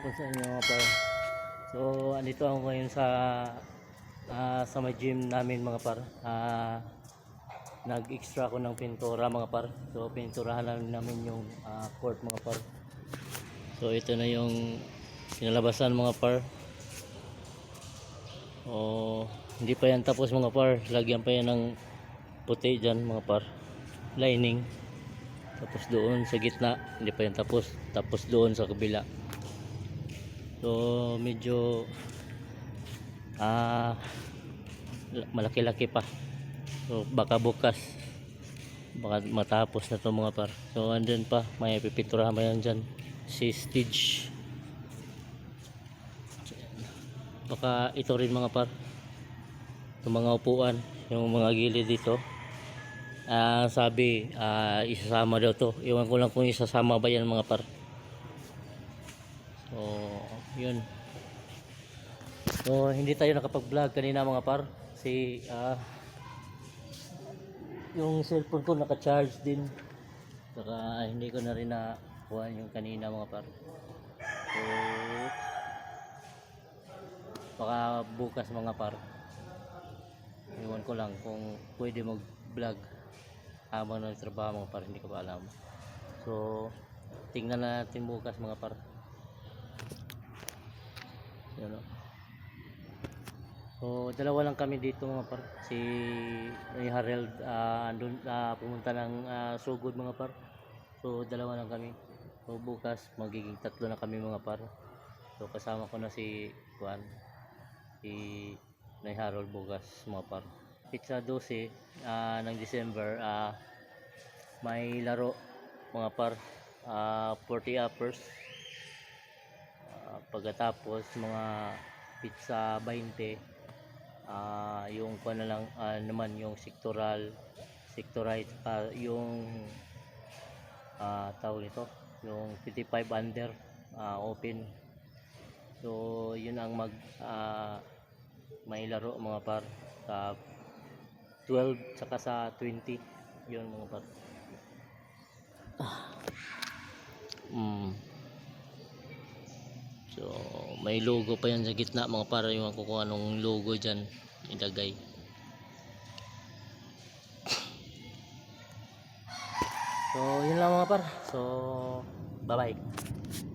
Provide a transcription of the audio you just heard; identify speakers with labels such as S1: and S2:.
S1: hapon sa inyo mga par. So, andito ako ngayon sa ah, sa may gym namin mga par. Ah, nag-extra ako ng pintura mga par. So, pinturahan lang namin yung ah, court mga par. So, ito na yung pinalabasan mga par. Oh, hindi pa yan tapos mga par. Lagyan pa yan ng puti dyan mga par. Lining. Tapos doon sa gitna, hindi pa yan tapos. Tapos doon sa kabila. So medyo ah malaki-laki pa. So baka bukas baka matapos na to mga par. So andun pa, may pipinturahan pa yan dyan. Si stage. Baka ito rin mga par. Yung mga upuan, yung mga gilid dito. Ah, sabi, ah, isasama daw to. Iwan ko lang kung isasama ba yan mga par. So, yun. So, hindi tayo nakapag-vlog kanina mga par. Si, ah, yung cellphone ko naka-charge din. Saka hindi ko na rin nakuha yung kanina mga par. So, baka bukas mga par. Iwan ko lang kung pwede mag-vlog habang nagtrabaho mga par, hindi ko pa alam. So, tingnan natin bukas mga par. Yan o. So, dalawa lang kami dito mga par. Si Harold ah, andun, ah, pumunta ng ah, sugod mga par. So, dalawa lang kami. So, bukas magiging tatlo na kami mga par. So, kasama ko na si Juan. Si Nay Harold bukas mga par. Pizza 12 ah, ng December ah, may laro mga par ah, 40 uppers. Ah, pagkatapos mga pizza 20 ah yung kuha na lang ah, naman yung sectoral sectorite ah, yung ah tawag nito yung 55 under ah, open. So yun ang mag ah, may laro mga par sa 12 saka sa 20 yun mga par mm. So, may logo pa yan sa gitna mga para yung kung anong logo dyan ilagay. So, yun lang mga par. So, bye-bye.